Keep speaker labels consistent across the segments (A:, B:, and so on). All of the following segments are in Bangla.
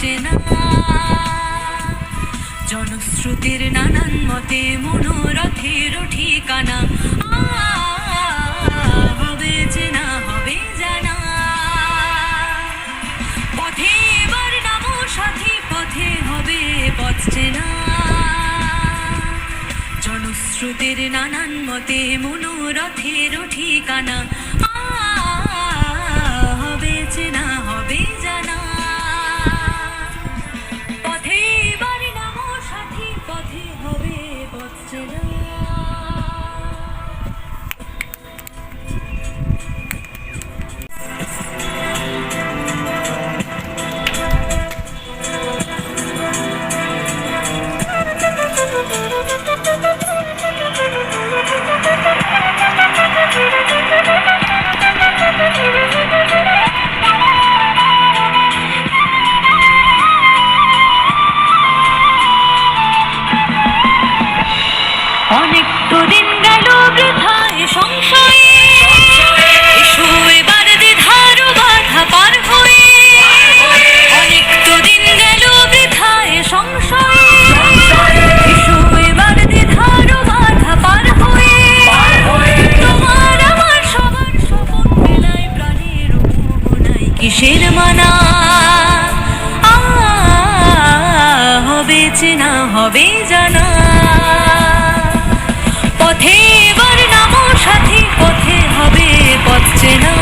A: চেনা জনশ্রুতির নানান মতে মনোরথের ঠিকানা। হবে চেনা হবে জানা পথে নামো সাথী, পথে হবে পথ জনশ্রুতির নানান মতে মনোরথের ঠিকানা। কিসের মানা। হবে চেনা হবে জানা। পথে এবার নামো সাথী পথে হবে পথ চেনা।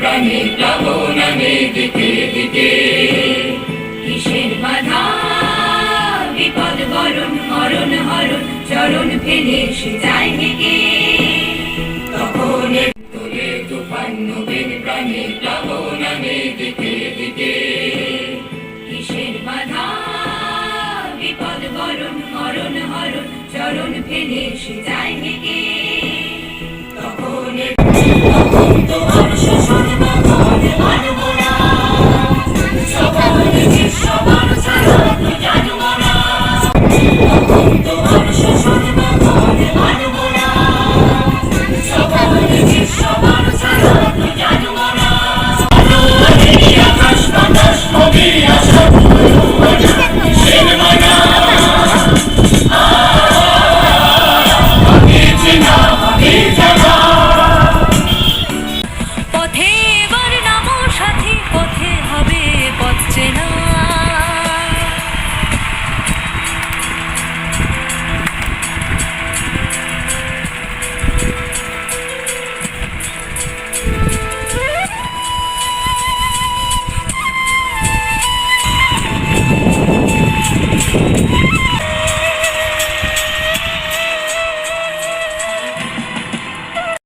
B: প্রাণী দিকে দিকে
A: চরণ ফেলে সে যায় হেগে
B: তখন তোলে তুফান নবীন প্রাণী আমি দিকে দিকে।
A: কিসের বাধা? বিপদ বরণ হরণ হরণ চরণ ফেলে সে যায় হেগে